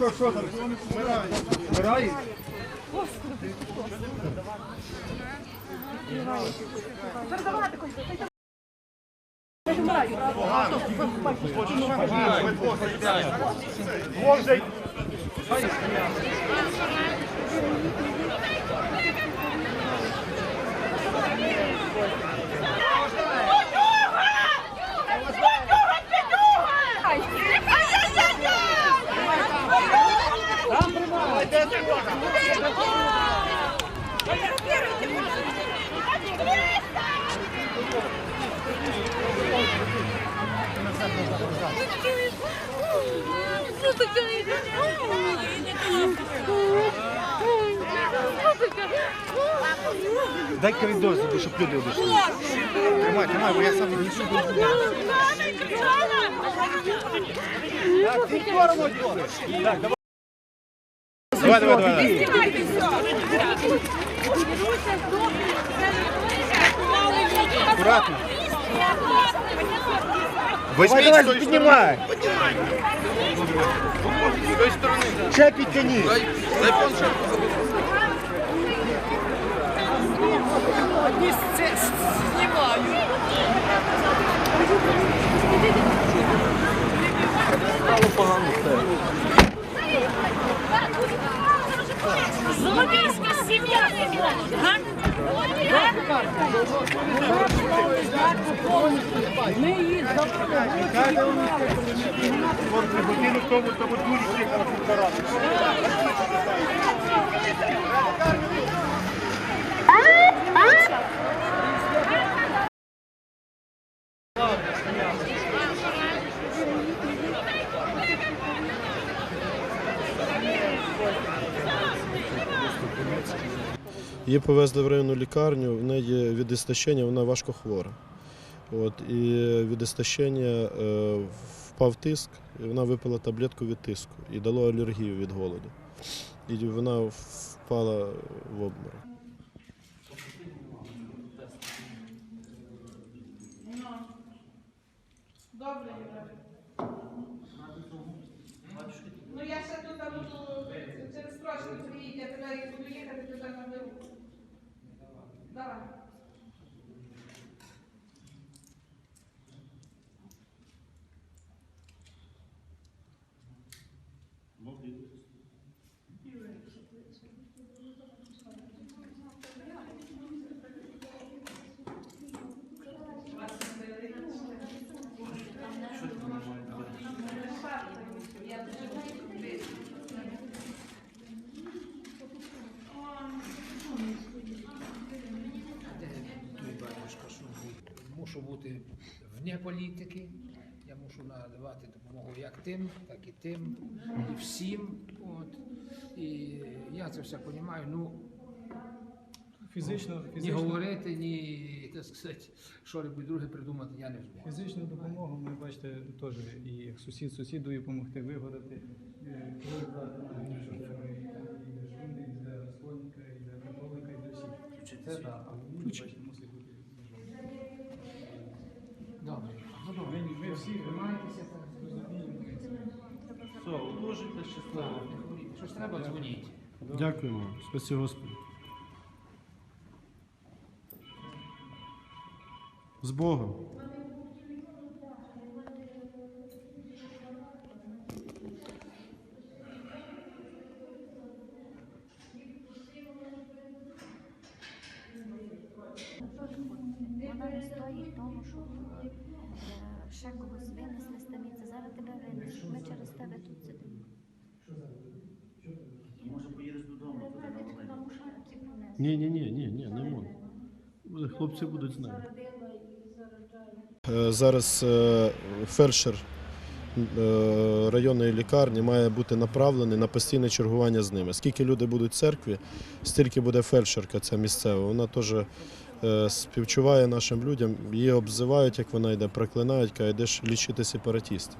що, що там? Вмирає? Двох зай- Дай коридор, щоб люди обійшли. Тримай, тримай, бо я сам не несу. Так, ти сторону діли. Так, давай. Давай, давай, давай. Аккуратно. Возьми давай, давай, піднімай. З тої Сторони. Ще підтяни. Злодійська сім'я! Га? Га? Ми її Годину тому тому дуже півтора. Її повезли в районну лікарню, в неї від істощення, вона важко хвора. От, і від істощення е, впав тиск, і вона випила таблетку від тиску і дало алергію від голоду. І вона впала в обморок. Добре, Bye. Мушу бути вне політики. Я мушу надавати допомогу як тим, так і тим, і всім. От. І я це все розумію. Ну, Фізично, ні фізично, говорити, ні так сказати, що робити друге придумати я не зможу. фізичну допомогу ми бачите теж і як сусід сусіду допомогти вигодити. е, коли брати, ну, що треба, і там, і для жінки, і для розходника, і для католика, і для всіх. Це так, а в бачите, мусить бути можливо. Добре. Ну, добре. Ми, ми всі Тримайтеся. Все, одужуйте щасливо. Щось треба дзвоніть. Дякуємо. Спасибо Господи. З Богом. Вона не стоїть в тому, що е, ще когось винесли з темниці. Зараз тебе винесли. Ми через тебе тут сидимо. Може поїдеш додому, туди на Волинь. Тому що ті понесли. Ні, ні, ні, ні, ні, не можна. Хлопці будуть з нами. Е, Зараз е, фельдшер е, районної лікарні має бути направлений на постійне чергування з ними. Скільки люди будуть в церкві, стільки буде фельдшерка, ця місцева. Вона теж співчуває нашим людям, її обзивають, як вона йде, проклинають, каже, йдеш лічити сепаратістів.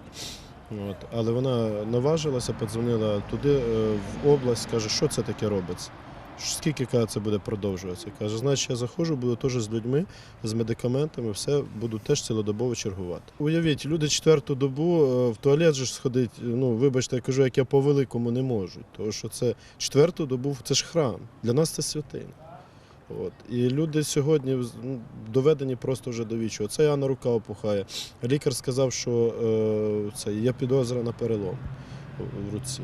От. Але вона наважилася, подзвонила туди, е, в область, каже, що це таке робиться. Скільки каже, це буде продовжуватися? Каже, значить, я заходжу, буду теж з людьми, з медикаментами, все буду теж цілодобово чергувати. Уявіть, люди четверту добу е, в туалет же сходить. Ну, вибачте, я кажу, як я по великому не можу. Тому що це четверту добу, це ж храм. Для нас це святиня. От. І люди сьогодні ну, доведені просто вже до вічого. Це Яна рука опухає. Лікар сказав, що е, це є підозра на перелом в руці.